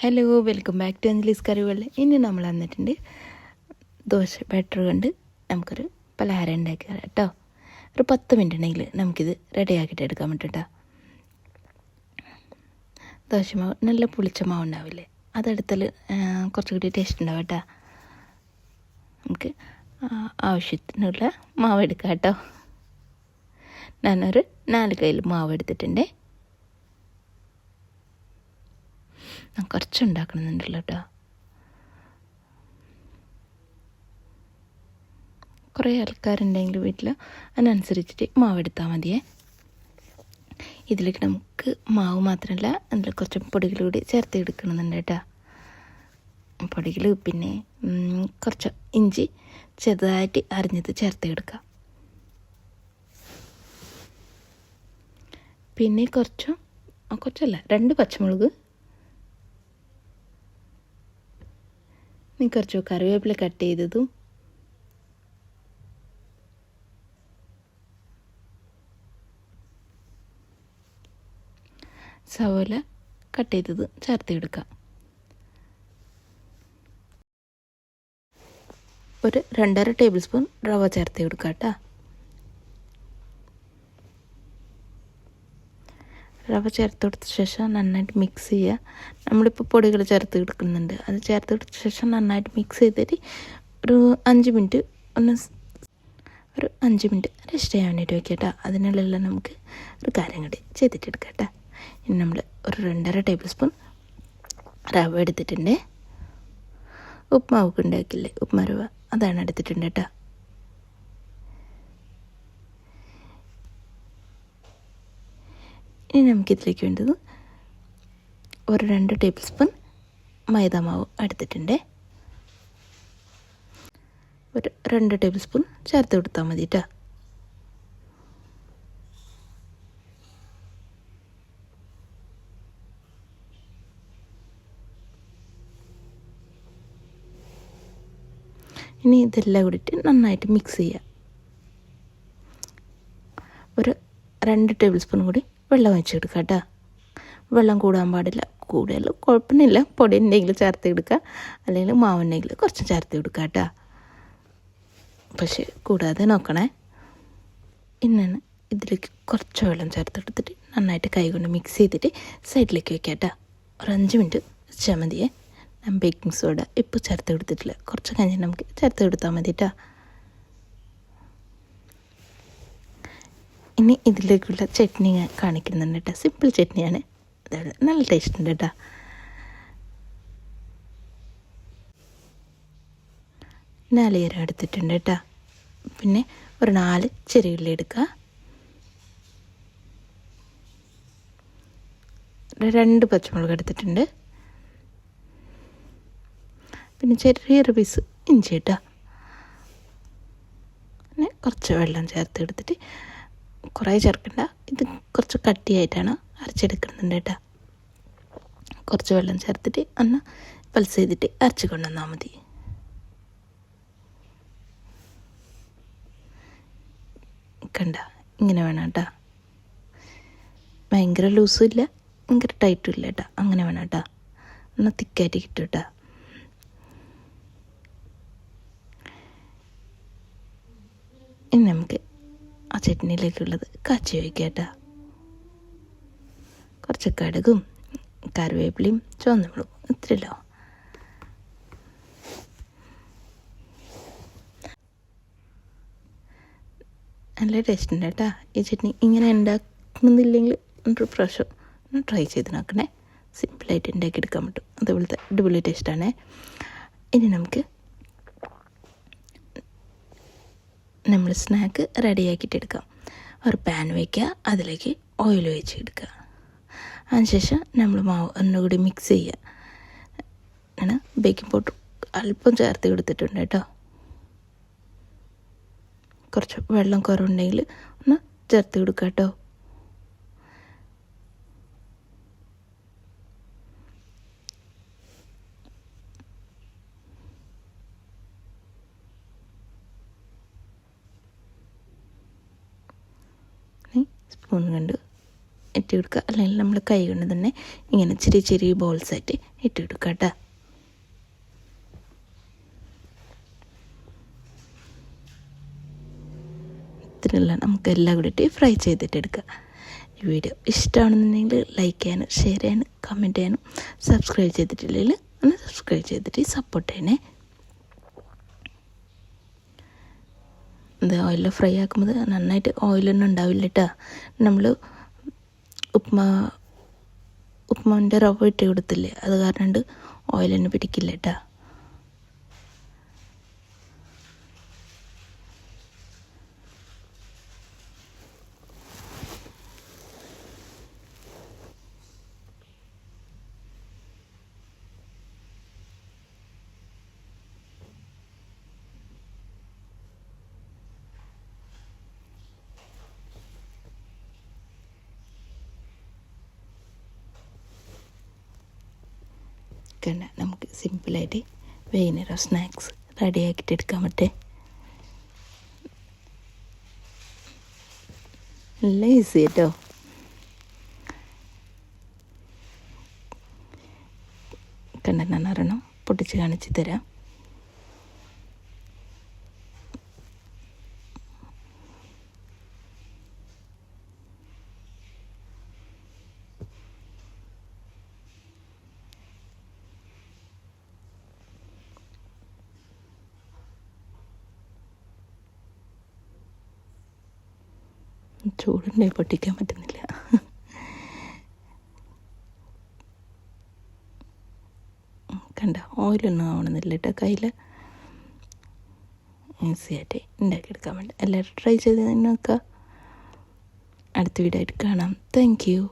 Hello welcome back to Anjali's കറികൾ ഇനി നമ്മൾ വന്നിട്ടുണ്ട് ദോശ ബാറ്റർ കൊണ്ട് നമുക്കൊരു പലഹാരം ഉണ്ടാക്കി തരാം കേട്ടോ ഒരു പത്ത് മിനിറ്റ് ഉണ്ടെങ്കിൽ നമുക്കിത് റെഡിയാക്കിയിട്ട് എടുക്കാൻ പറ്റും കേട്ടോ ദോശമാവ് നല്ല പുളിച്ച മാവ് ഉണ്ടാവില്ലേ? അതെടുത്താൽ കുറച്ചുകൂടി ടേസ്റ്റ് ഉണ്ടാവും കേട്ടോ നമുക്ക് ആവശ്യത്തിനുള്ള മാവ് എടുക്കാം കേട്ടോ ഞാനൊരു നാല് കയ്യിൽ മാവ് എടുത്തിട്ടുണ്ടേ. ഞാൻ കുറച്ച് ഉണ്ടാക്കണമെന്നുണ്ടല്ലോ കേട്ടോ കുറേ ആൾക്കാരുണ്ടെങ്കിൽ വീട്ടിൽ അതിനനുസരിച്ചിട്ട് മാവ് എടുത്താൽ മതിയേ. ഇതിലേക്ക് നമുക്ക് മാവ് മാത്രമല്ല അതിൽ കുറച്ച് പൊടികൾ കൂടി ചേർത്ത് എടുക്കണമെന്നുണ്ട് കേട്ടോ. പൊടികൾ പിന്നെ കുറച്ച് ഇഞ്ചി ചെറുതായിട്ട് അരിഞ്ഞത് ചേർത്ത് എടുക്കുക. പിന്നെ കുറച്ച് കുറച്ചല്ല രണ്ട് പച്ചമുളക് ഇനി കുറച്ച് കറിവേപ്പില കട്ട് ചെയ്തതും സവോല കട്ട് ചെയ്തത് ചേർത്ത് എടുക്കാം. ഒരു രണ്ടര ടേബിൾ സ്പൂൺ റവ ചേർത്ത് കൊടുക്കാം കേട്ടോ. റവ ചേർത്ത് കൊടുത്ത ശേഷം നന്നായിട്ട് മിക്സ് ചെയ്യുക. നമ്മളിപ്പോൾ പൊടികൾ ചേർത്ത് കൊടുക്കുന്നുണ്ട് അത് ചേർത്ത് കൊടുത്ത ശേഷം നന്നായിട്ട് മിക്സ് ചെയ്തിട്ട് ഒരു അഞ്ച് മിനിറ്റ് ഒന്ന് ഒരു അഞ്ച് മിനിറ്റ് റെസ്റ്റ് ചെയ്യാൻ വേണ്ടിയിട്ട് വയ്ക്കാം കേട്ടോ. അതിനുള്ളിൽ നമുക്ക് ഒരു കാര്യം കൂടി ചെയ്തിട്ടെടുക്കാം കേട്ടോ. ഇനി നമ്മൾ ഒരു രണ്ടര ടേബിൾ സ്പൂൺ റവ എടുത്തിട്ടുണ്ട്. ഉപ്മാവൊക്കെ ഉണ്ടാക്കില്ലേ? ഉപ്മാ രവ അതാണ് എടുത്തിട്ടുണ്ട് കേട്ടോ. ഇനി നമുക്കിതിലേക്ക് വേണ്ടത് ഒരു രണ്ട് ടേബിൾ സ്പൂൺ മൈദ മാവ് എടുത്തിട്ടുണ്ട് ഒരു രണ്ട് ടേബിൾ സ്പൂൺ ചേർത്ത് കൊടുത്താൽ മതി കേട്ടോ ഇനി ഇതെല്ലാം കൂടിയിട്ട് നന്നായിട്ട് മിക്സ് ചെയ്യുക ഒരു രണ്ട് ടേബിൾ സ്പൂൺ കൂടി വെള്ളം ഒഴിച്ച് എടുക്കുക കേട്ടോ. വെള്ളം കൂടാൻ പാടില്ല. കൂടുതൽ കുഴപ്പമൊന്നുമില്ല. പൊടി ഉണ്ടെങ്കിൽ ചേർത്ത് എടുക്കുക അല്ലെങ്കിൽ മാവുണ്ടെങ്കിൽ കുറച്ച് ചേർത്ത് കൊടുക്കുക കേട്ടോ. പക്ഷേ കൂടാതെ നോക്കണേ. ഇന്നാണ് ഇതിലേക്ക് കുറച്ച് വെള്ളം ചേർത്തെടുത്തിട്ട് നന്നായിട്ട് കൈകൊണ്ട് മിക്സ് ചെയ്തിട്ട് സൈഡിലേക്ക് വെക്കാം കേട്ടോ. ഒരു അഞ്ച് മിനിറ്റ് വെച്ചാൽ മതിയേ. ഞാൻ ബേക്കിംഗ് സോഡ ഇപ്പോൾ ചേർത്ത് കൊടുത്തിട്ടില്ല കുറച്ച് കഴിഞ്ഞ് നമുക്ക് ചേർത്ത് കൊടുത്താൽ മതി കേട്ടോ. ഇനി ഇതിലേക്കുള്ള ചട്നി ഞാൻ കാണിക്കുന്നുണ്ട് കേട്ടോ സിമ്പിൾ ചട്നിയാണ്. അതാണ് നല്ല ടേസ്റ്റ് ഉണ്ട് കേട്ടോ നാളികേരം എടുത്തിട്ടുണ്ട് കേട്ടോ പിന്നെ ഒരു നാല് ചെറിയ ഉള്ളി എടുക്കുക രണ്ട് പച്ചമുളക് എടുത്തിട്ടുണ്ട്. പിന്നെ ചെറിയൊരു പീസ് ഇഞ്ചി കേട്ടോ പിന്നെ കുറച്ച് വെള്ളം ചേർത്ത് എടുത്തിട്ട് കുറേ ചേർക്കണ്ട. ഇത് കുറച്ച് കട്ടിയായിട്ടാണ് അരച്ചെടുക്കുന്നുണ്ട് കേട്ടോ. കുറച്ച് വെള്ളം ചേർത്തിട്ട് ഒന്ന് പൾസ് ചെയ്തിട്ട് അരച്ച് കൊണ്ടുവന്നാൽ മതി. കണ്ട ഇങ്ങനെ വേണം കേട്ടോ. ഭയങ്കര ലൂസും ഇല്ല ഭയങ്കര ടൈറ്റും ഇല്ല കേട്ടോ. അങ്ങനെ വേണം കേട്ടോ. ഒന്ന് തിക്കായിട്ട് കിട്ടും കേട്ടോ. ഇനി നമുക്ക് ആ ചട്നിയിലേക്കുള്ളത് കാച്ചി വയ്ക്കാട്ട കേട്ടോ. കുറച്ച് കടുകും കറിവേപ്പിലയും ചുവന്നമുളകും ഇത്രയല്ലോ നല്ല ടേസ്റ്റ് ഉണ്ട് കേട്ടോ. ഈ ചട്നി ഇങ്ങനെ ഉണ്ടാക്കുന്നില്ലെങ്കിൽ ഒരു പ്രാവശ്യം ഒന്ന് ട്രൈ ചെയ്ത് നോക്കണേ. സിമ്പിളായിട്ട് ഉണ്ടാക്കിയെടുക്കാൻ പറ്റും. അതുപോലത്തെ അടിപൊളി ടേസ്റ്റാണേ ഇനി നമുക്ക് നമ്മൾ സ്നാക്ക് റെഡിയാക്കിയിട്ടെടുക്കാം ഒരു പാൻ വയ്ക്കുക അതിലേക്ക് ഓയിൽ ഒഴിച്ച് എടുക്കുക അതിനുശേഷം നമ്മൾ മാവ് ഒന്നുകൂടി മിക്സ് ചെയ്യുക. ആണ് ബേക്കിംഗ് പൗഡർ അല്പം ചേർത്ത് കൊടുത്തിട്ടുണ്ട് കേട്ടോ. കുറച്ച് വെള്ളം കുറവുണ്ടെങ്കിൽ ഒന്ന് ചേർത്ത് കൊടുക്കുക കേട്ടോ. സ്പൂൺ കൊണ്ട് ഇട്ട് കൊടുക്കുക അല്ലെങ്കിൽ നമ്മൾ കൈ കൊണ്ട് തന്നെ ഇങ്ങനെ ചെറിയ ചെറിയ ബോൾസായിട്ട് ഇട്ട് കൊടുക്കുക കേട്ടോ. ഇത്രയുള്ള നമുക്ക് എല്ലാം കൂടിയിട്ട് ഫ്രൈ ചെയ്തിട്ട് എടുക്കുക. ഈ വീഡിയോ ഇഷ്ടമാണെന്നുണ്ടെങ്കിൽ ലൈക്ക് ചെയ്യാനും ഷെയർ ചെയ്യാനും കമന്റ് ചെയ്യാനും സബ്സ്ക്രൈബ് ചെയ്തിട്ടില്ലെങ്കിൽ ഒന്ന് സബ്സ്ക്രൈബ് ചെയ്തിട്ട് സപ്പോർട്ട് ചെയ്യണേ. ഇത് ഓയിൽ ഫ്രൈ ആക്കുമ്പോൾ നന്നായിട്ട് ഓയിലൊന്നും ഉണ്ടാവില്ല കേട്ടോ നമ്മൾ ഉപ്മാ ഉപ്മാവിന്റെ റവ ഇട്ട് കൊടുത്തില്ലേ അത് കാരണം ഓയിലൊന്നും പിടിക്കില്ല കേട്ടോ കണ്ട നമുക്ക് സിമ്പിളായിട്ട് വൈകുന്നേരം സ്നാക്സ് റെഡി ആക്കിയിട്ട് എടുക്കാൻ പറ്റേ. നല്ല ഈസി കേട്ടോ കണ്ടെന്നാണ് അറിയണം പൊട്ടിച്ച് കാണിച്ചു തരാം. ചൂടുണ്ടെ പൊട്ടിക്കാൻ പറ്റുന്നില്ല. കണ്ട ഓയിലൊന്നും ആവണമെന്നില്ല കേട്ടോ കയ്യിൽ ഈസി ആയിട്ട് ഉണ്ടാക്കിയെടുക്കാൻ വേണ്ടി എല്ലാവരും ട്രൈ ചെയ്ത് നോക്കുക. അടുത്ത വീഡിയോ ആയിട്ട് കാണാം. Thank you